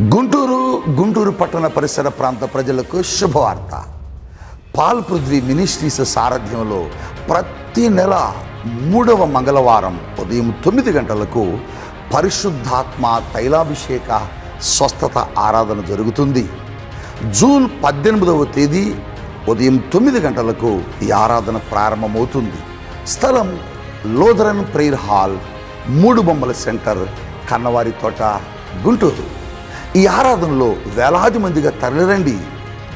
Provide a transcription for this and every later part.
గుంటూరు గుంటూరు పట్టణ పరిసర ప్రాంత ప్రజలకు శుభవార్త. పాల్ పృథ్వీ మినిస్ట్రీస్ సారథ్యంలో ప్రతి నెల మూడవ మంగళవారం ఉదయం తొమ్మిది గంటలకు పరిశుద్ధాత్మ తైలాభిషేక స్వస్థత ఆరాధన జరుగుతుంది. జూన్ పద్దెనిమిదవ తేదీ ఉదయం తొమ్మిది గంటలకు ఈ ఆరాధన ప్రారంభమవుతుంది. స్థలం లోదరన్ ప్రేయర్ హాల్ మూడు బొమ్మల సెంటర్ కన్నవారి తోట గుంటూరు. ఈ ఆరాధనలో వేలాది మందిగా తరలిరండి.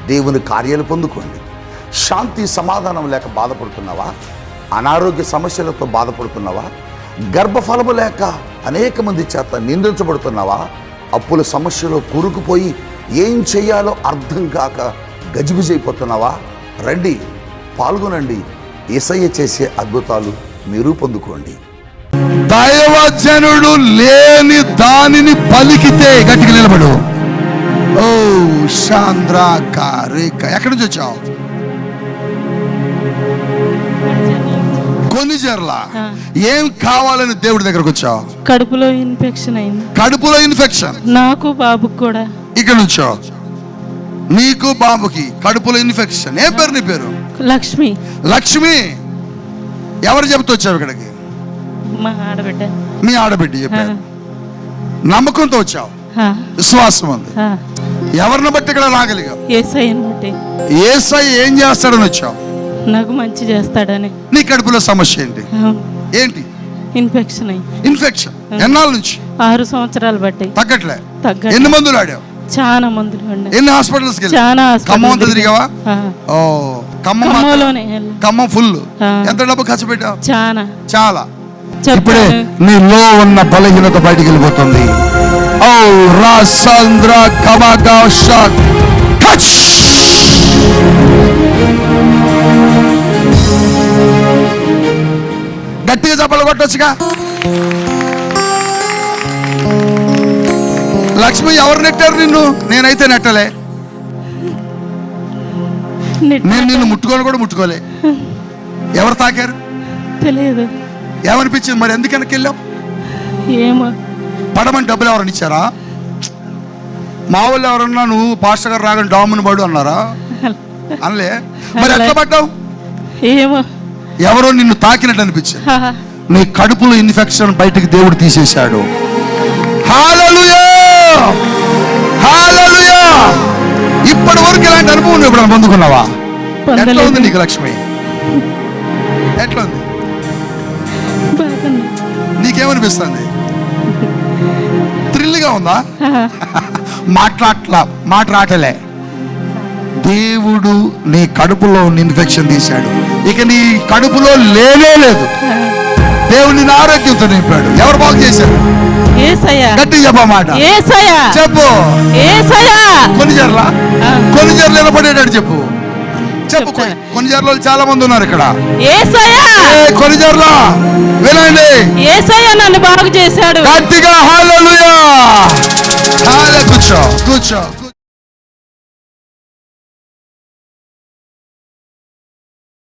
దేవుని కార్యాలు పొందుకోండి. శాంతి సమాధానం లేక బాధపడుతున్నావా? అనారోగ్య సమస్యలతో బాధపడుతున్నావా? గర్భఫలము లేక అనేక మంది చేత నిందించబడుతున్నావా? అప్పుల సమస్యలో కూరుకుపోయి ఏం చేయాలో అర్థం కాక గజిబిజైపోతున్నావా? రండి పాల్గొనండి. ఇసయ్య చేసే అద్భుతాలు మీరు పొందుకోండి. దైవజనుడు లేని దానిని పలికితే గట్టిగా నిలబడు. ఓ శాంద్ర కారిక ఎక్కడి నుంచి వచ్చావు? కొనిజర్ల ఆ. ఏం కావాలని దేవుడి దగ్గరకు వచ్చావు? కడుపులో ఇన్ఫెక్షన్ అయింది. కడుపులో ఇన్ఫెక్షన్? నాకు బాబుకు కూడా. ఇక్కడ నుంచో నీకు బాబుకి కడుపులో ఇన్ఫెక్షన్. ఏ పేరు నీ పేరు? లక్ష్మి. లక్ష్మి. ఎవరు చెబుతూ వచ్చావు ఇక్కడికి? మా ఆడబిడ్డ. మీ ఆడబిడ్డ చెప్పారు. నమ్మకంతో వచ్చావు. విశ్వాసం ఉంది. ఎవరిని బట్టి ఇక్కడ రాగలిగావు? బట్టి. ఏసై ఏం చేస్తాడని వచ్చావు? నాకు మంచి చేస్తాడని. నీ కడుపులో సమస్య ఏంటి. ఏంటి? Infection infection. ఎన్నాళ్ళ నుంచి? ఆరు సంవత్సరాలు బట్టి. తగ్గట్లే. తగ్గ ఎన్ని మందులు ఆడావు? చాలా మందులు ఎన్ని హాస్పిటల్స్కి వెళ్ళావు? చాలా ఖమ్మం తిరిగావా? ఓ ఖమ్మం. ఖమ్మం ఫుల్. ఎంత డబ్బు ఖర్చు పెట్టావు? చాలా. చాలా. ఇప్పుడే నీలో ఉన్న బలహీనత బయటికి వెళ్ళిపోతుంది. ఓ రాసాంద్ర షాక్. టచ్ గట్టిగా చప్పలు కొట్టొచ్చుగా. లక్ష్మి ఎవరు నెట్టారు నిన్ను? నేనైతే నెట్టలే. నెట్ నేను నిన్ను ముట్టుకోని కూడా ముట్టుకోలే. ఎవరు తాకారు? తెలియదు. ఏమనిపించింది మరి? ఎందుకు వెనక్కి వెళ్ళావు? ఏమో. పడమని డబ్బులు ఎవరైనా ఇచ్చారా? మా వాళ్ళు ఎవరన్నా నువ్వు పాస్టర్ గారు రాగానే డాముని పడు అన్నారా? అనలే. మరి ఎట్లా పడ్డావు? ఏమో. ఎవరో నిన్ను తాకినట్టు అనిపించింది. నీ కడుపులో ఇన్ఫెక్షన్ బయటికి దేవుడు తీసేశాడు. ఇప్పటి వరకు ఇలాంటి అనుభవం ఎప్పుడైనా పొందుకున్నావా? ఎట్లా ఉంది నీకు లక్ష్మి? ఎట్లా ఉంది? నీకేమనిపిస్తుంది? థ్రిల్గా ఉందా? మాట్లాట్లా మాట్లాడలే. దేవుడు నీ కడుపులో ఇన్ఫెక్షన్ తీశాడు. ఇక నీ కడుపులో లేనే లేదు. నిన్ను ఆరోగ్యంతో నింపాడు. ఎవరు బాగు చేశారు? గట్టి చెప్పమాట. చెప్పు. కొన్ని జర్ల. కొన్ని జర్లు నిలబడేటట్టు చెప్పు. చెప్పు చెప్తాను. కొన్ని జర్లు చాలా మంది ఉన్నారు ఇక్కడ. ఏసయ్యా! ఏ కొన్ని జర్ల. వినండి. ఏసయ్యా నన్ను బాగు చేశాడు. గట్టిగా హాలలుయా హాలే కూర్చో కూర్చో.